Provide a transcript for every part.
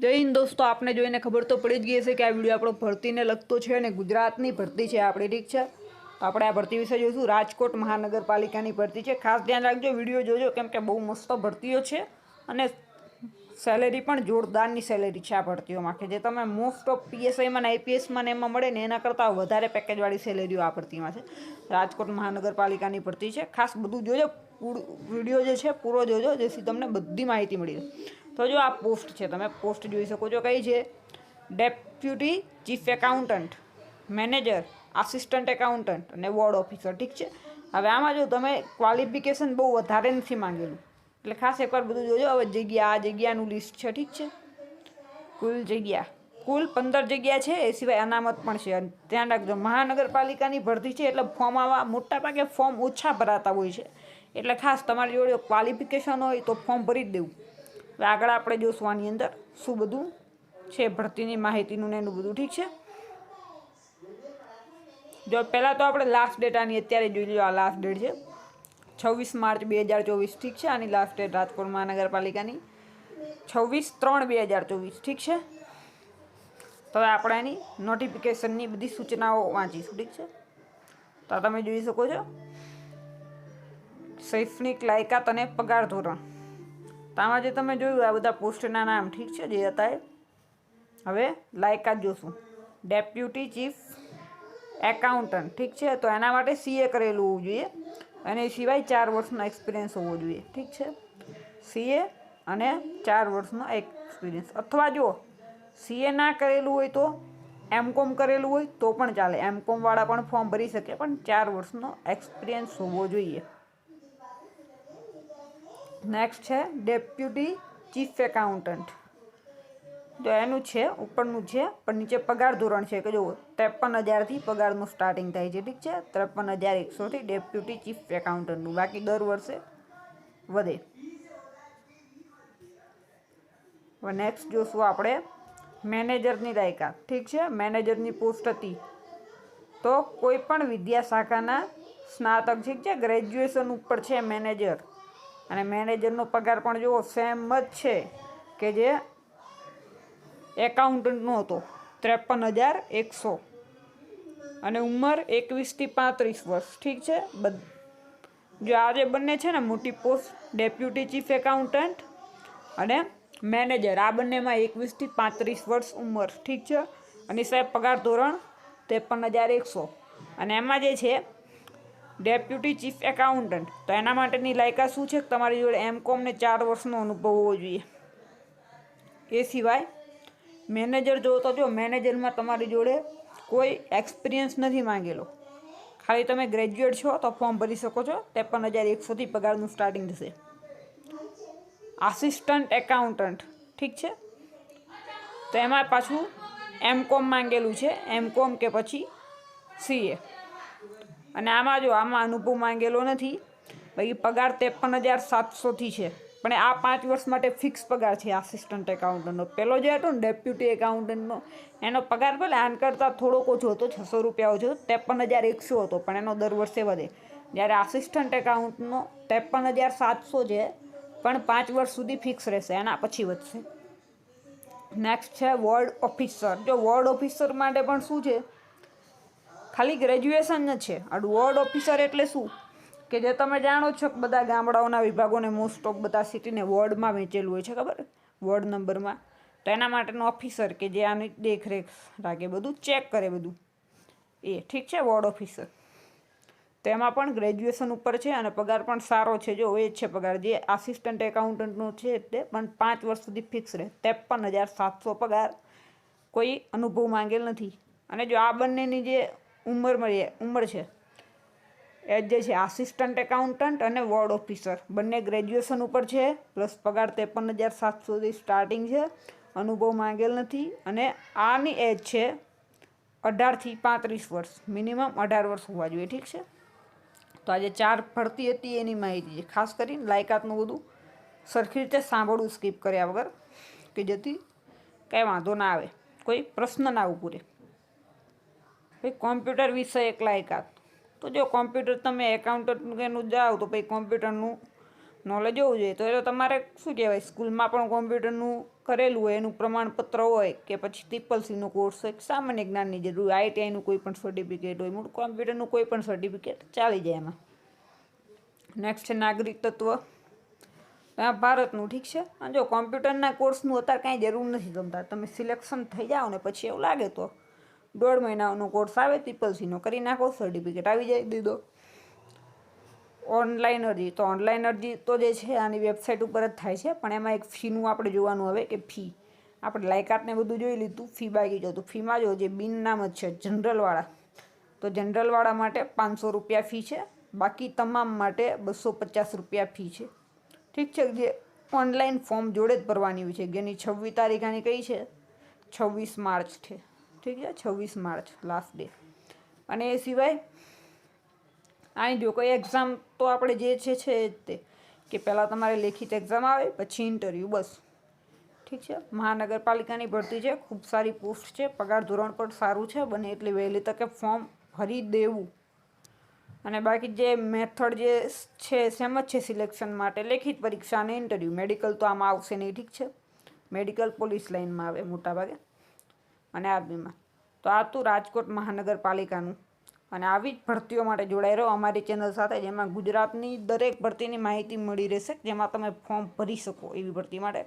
જય હિન્દ દોસ્તો, આપને જોઈને ખબર તો પડી જ ગઈ હશે કે આ વીડિયો આપણો ભરતીને લગતો છે અને ગુજરાતની ભરતી છે, આપણી ઠીક છે? તો આપણે આ ભરતી વિશે જોઈશું. રાજકોટ મહાનગરપાલિકાની ભરતી છે. ખાસ ધ્યાન રાખજો, વીડિયો જોજો, કેમ કે બહુ મસ્ત ભરતીઓ છે અને સેલેરી પણ જોરદારની સેલેરી છે આ ભરતીઓમાં કે જે તમે મોસ્ટ ઓફ પીએસઆઈમાં ને આઈપીએસમાં ને એમાં મળે ને એના કરતાં વધારે પેકેજવાળી સેલેરીઓ આ ભરતીમાં છે. રાજકોટ મહાનગરપાલિકાની ભરતી છે. ખાસ બધું જોજો વીડિયો જે છે પૂરો જોજો, જેથી તમને બધી માહિતી મળી રહે. તો જો આ પોસ્ટ છે, તમે પોસ્ટ જોઈ શકો છો કઈ છે? Deputy chief accountant, manager, assistant accountant અને વોર્ડ ઓફિસર, ઠીક છે? હવે આમાં જો તમે ક્વોલિફિકેશન બહુ વધારે નથી માંગેલું એટલે ખાસ એકવાર બધું જોજો. હવે જગ્યા, આ જગ્યાનું લિસ્ટ છે, ઠીક છે? કુલ જગ્યા. કુલ પંદર જગ્યા છે, એ સિવાય અનામત પણ છે. અને ધ્યાન રાખજો, મહાનગરપાલિકાની ભરતી છે એટલે ફોર્મ આવા મોટા ભાગે ફોર્મ ઓછા ભરાતા હોય છે. એટલે ખાસ તમારી જોડે ક્વોલિફિકેશન હોય તો ફોર્મ ભરી જ દેવું. હવે આગળ આપણે જોશું આની અંદર શું બધું છે ભરતીની માહિતીનું ને એનું બધું, ઠીક છે? જો પહેલાં તો આપણે લાસ્ટ ડેટ આની અત્યારે જોઈ લો આ લાસ્ટ ડેટ છે. છવ્વીસ માર્ચ બે હજાર ચોવીસ, ઠીક છે? આની લાસ્ટ ડેટ રાજકોટ મહાનગરપાલિકાની. છવ્વીસ ત્રણ બે હજાર ચોવીસ, ઠીક છે? તો આપણે એની નોટિફિકેશનની બધી સૂચનાઓ વાંચીશું, ઠીક છે? તો તમે જોઈ શકો છો. શૈક્ષણિક લાયકાત અને પગાર ધોરણ. તો આમાં જે તમે જોયું, આ બધા પોસ્ટના નામ, ઠીક છે, જે હતા એ. હવે લાયકાત જોશું. ડેપ્યુટી ચીફ એકાઉન્ટન્ટ ઠીક છે? તો એના માટે સીએ કરેલું હોવું જોઈએ. અને સિવાય ચાર વર્ષનો એક્સપિરિયન્સ હોવો જોઈએ. ઠીક છે? સીએ અને ચાર વર્ષનો એક્સપિરિયન્સ અથવા જો સીએ ના કરેલું હોય તો એમ કોમ કરેલું હોય તો પણ ચાલે. એમ કોમવાળા પણ ફોર્મ ભરી શકે, પણ ચાર વર્ષનો એક્સપિરિયન્સ હોવો જોઈએ. નેક્સ્ટ છે ડેપ્યુટી ચીફ એકાઉન્ટન્ટ તો એનું છે, ઉપરનું છે, પણ નીચે પગાર ધોરણ છે, કે જો ત્રેપન હજારથી પગારનું સ્ટાર્ટિંગ થાય છે, ઠીક છે? ત્રેપન હજાર એકસોથી ડેપ્યુટી ચીફ એકાઉન્ટન્ટનું બાકી દર વર્ષે વધે. હવે નેક્સ્ટ જોશું આપણે મેનેજરની લાયકાત ઠીક છે? મેનેજરની પોસ્ટ હતી. તો કોઈ પણ વિદ્યા શાખાના સ્નાતક, ઠીક છે? ગ્રેજ્યુએશન ઉપર છે મેનેજર અને મેનેજરનો પગાર પણ જુઓ સેમ જ છે કે જે એકાઉન્ટન્ટનો હતો. ત્રેપન હજાર એકસો. અને ઉંમર એકવીસથી પાંત્રીસ વર્ષ. ઠીક છે? જો આ જે બંને છે ને, મોટી પોસ્ટ, ડેપ્યુટી ચીફ એકાઉન્ટન્ટ અને મેનેજર, આ બંનેમાં એકવીસથી પાંત્રીસ વર્ષ ઉંમર. ઠીક છે? અને સાહેબ, પગાર ધોરણ ત્રેપન હજાર એકસો. અને એમાં જે છે, ડેપ્યુટી ચીફ એકાઉન્ટન્ટ. તો એના માટેની લાયકાત શું છે? કે તમારી જોડે એમ કોમને ચાર વર્ષનો અનુભવ હોવો જોઈએ. એ સિવાય, મેનેજર જો તો જો, મેનેજરમાં તમારી જોડે કોઈ એક્સપિરિયન્સ નથી માંગેલો. ખાલી તમે ગ્રેજ્યુએટ છો તો ફોર્મ ભરી શકો છો ત્રેપન હજાર એકસોથી પગારનું સ્ટાર્ટિંગ થશે. આસિસ્ટન્ટ એકાઉન્ટન્ટ ઠીક છે? તો એમાં પાછું એમ કોમ માંગેલું છે એમ કોમ કે પછી સીએ અને આમાં જો આમાં અનુભવ માંગેલો નથી, બાકી પગાર ત્રેપન હજાર સાતસોથી છે. પણ આ પાંચ વર્ષ માટે ફિક્સ પગાર છે આસિસ્ટન્ટ એકાઉન્ટન્ટનો પહેલો જે હતો ને ડેપ્યુટી એકાઉન્ટન્ટનો એનો પગાર ભલે આન કરતાં થોડોક ઓછો હતો, છસો રૂપિયા ઓછો ત્રેપન હજાર એકસો હતો, પણ એનો દર વર્ષે વધે. જ્યારે આસિસ્ટન્ટ એકાઉન્ટનો ત્રેપન હજાર સાતસો છે, પણ પાંચ વર્ષ સુધી ફિક્સ રહેશે, એના પછી વધશે. નેક્સ્ટ છે વોર્ડ ઓફિસર જો વોર્ડ ઓફિસર માટે પણ શું છે? ખાલી ગ્રેજ્યુએશન જ છે. વોર્ડ ઓફિસર એટલે શું? કે જે તમે જાણો છો કે બધા ગામડાઓના વિભાગોને મોસ્ટ ઓફ બધા સિટીને વોર્ડમાં વહેંચેલું હોય છે, ખબર? વોર્ડ નંબરમાં. તો એના માટેનો ઓફિસર કે જે આની દેખરેખ રાખે, બધું ચેક કરે બધું. એ, ઠીક છે? વોર્ડ ઓફિસર તો એમાં પણ ગ્રેજ્યુએશન ઉપર છે અને પગાર પણ સારો છે. જો, એ જ છે પગાર. જે આસિસ્ટન્ટ એકાઉન્ટન્ટનો છે તે પણ પાંચ વર્ષ સુધી ફિક્સ રહે. ત્રેપન હજાર સાતસો પગાર. કોઈ અનુભવ માંગેલ નથી. અને જો આ બંનેની જે ઉંમર મળી, ઉંમર છે એ જે છે આસિસ્ટન્ટ એકાઉન્ટન્ટ અને વોર્ડ ઓફિસર બંને ગ્રેજ્યુએશન ઉપર છે પ્લસ પગાર ત્રેપન હજાર સાતસોથી સ્ટાર્ટિંગ છે. અનુભવ માંગેલ નથી અને આની એજ છે અઢારથી પાંત્રીસ વર્ષ. મિનિમમ અઢાર વર્ષ હોવા જોઈએ, ઠીક છે? તો આજે ચાર ભરતી હતી એની માહિતી છે. ખાસ કરીને લાયકાતનું બધું સરખી રીતે સાંભળવું સ્કીપ કર્યા વગર કે જેથી કંઈ વાંધો ના આવે. કોઈ પ્રશ્ન ના ઉપરે ભાઈ કોમ્પ્યુટર વિષય એક લાયકાત. તો જો કોમ્પ્યુટર તમે એકાઉન્ટન્ટનું જાઓ તો પછી કોમ્પ્યુટરનું નોલેજ હોવું જોઈએ. તો એ તો તમારે શું કહેવાય? સ્કૂલમાં પણ કોમ્પ્યુટરનું કરેલું હોય, એનું પ્રમાણપત્ર હોય કે પછી ટ્રિપલ સીનો કોર્સ હોય, સામાન્ય જ્ઞાનની જરૂર હોય. આઈટીઆઈનું કોઈ પણ સર્ટિફિકેટ હોય, મૂળ કોમ્પ્યુટરનું કોઈ પણ સર્ટિફિકેટ ચાલી જાય એમાં. નેક્સ્ટ છે નાગરિક તત્વ. આ ભારતનું ઠીક છે? અને જો કોમ્પ્યુટરના કોર્સનું અત્યારે કાંઈ જરૂર નથી ગમતા. તમે સિલેક્શન થઈ જાઓ ને પછી એવું લાગે તો. દોઢ મહિનાનો કોર્સ આવે ટ્રિપલ સીનો કરી નાખો સર્ટિફિકેટ આવી જાય દીધો ઓનલાઈન અરજી, તો ઓનલાઈન અરજી તો જે છે, આની વેબસાઇટ ઉપર જ થાય છે, પણ એમાં એક ફીનું આપણે જોવાનું હવે કે ફી આપણે લાયકાતને બધું જોઈ લીધું ફી બાકી જતું. ફીમાં જો જે બિન નામ જ છે જનરલવાળા તો જનરલવાળા માટે પાંચસો રૂપિયા ફી છે, બાકી તમામ માટે બસો પચાસ રૂપિયા ફી છે. ઠીક છે, જે ઓનલાઈન ફોર્મ જોડે જ ભરવાની હોય છે, જેની છવ્વીસ તારીખ આની કઈ છે? છવ્વીસ માર્ચ છે. ઠીક છે છવ્વીસ માર્ચ લાસ્ટ ડે અને એ સિવાય અહીં જો કોઈ એક્ઝામ તો આપણે જે છે છે જ તે. કે પહેલાં તમારે લેખિત એક્ઝામ આવે, પછી ઇન્ટરવ્યૂ બસ. ઠીક છે? મહાનગરપાલિકાની ભરતી છે, ખૂબ સારી પોસ્ટ છે, પગાર ધોરણ પણ સારું છે, બને એટલી વહેલી તકે ફોર્મ ભરી દેવું. અને બાકી જે મેથડ જે છે, સેમ જ છે સિલેક્શન માટે, લેખિત પરીક્ષા અને ઇન્ટરવ્યૂ મેડિકલ તો આમાં આવશે નહીં, ઠીક છે? મેડિકલ પોલીસ લાઇનમાં આવે મોટાભાગે. અને આર્મીમાં તો આ હતું રાજકોટ મહાનગરપાલિકાનું. અને આવી જ ભરતીઓ માટે જોડાઈ રહો અમારી ચેનલ સાથે, જેમાં ગુજરાતની દરેક ભરતીની માહિતી મળી રહેશે, જેમાં તમે ફોર્મ ભરી શકો એવી ભરતી માટે.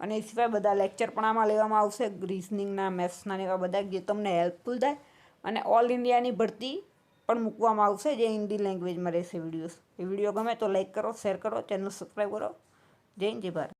અને એ સિવાય બધા લેક્ચર પણ આમાં લેવામાં આવશે, રિઝનિંગના, મેથ્સના એવા બધા, જે તમને હેલ્પફુલ થાય. અને ઓલ ઇન્ડિયાની ભરતી પણ મૂકવામાં આવશે, જે હિન્દી લેંગ્વેજમાં રહેશે વિડીયોઝ. એ વીડિયો ગમે તો લાઇક કરો, શેર કરો, ચેનલ સબસ્ક્રાઈબ કરો. જય જય ભારત.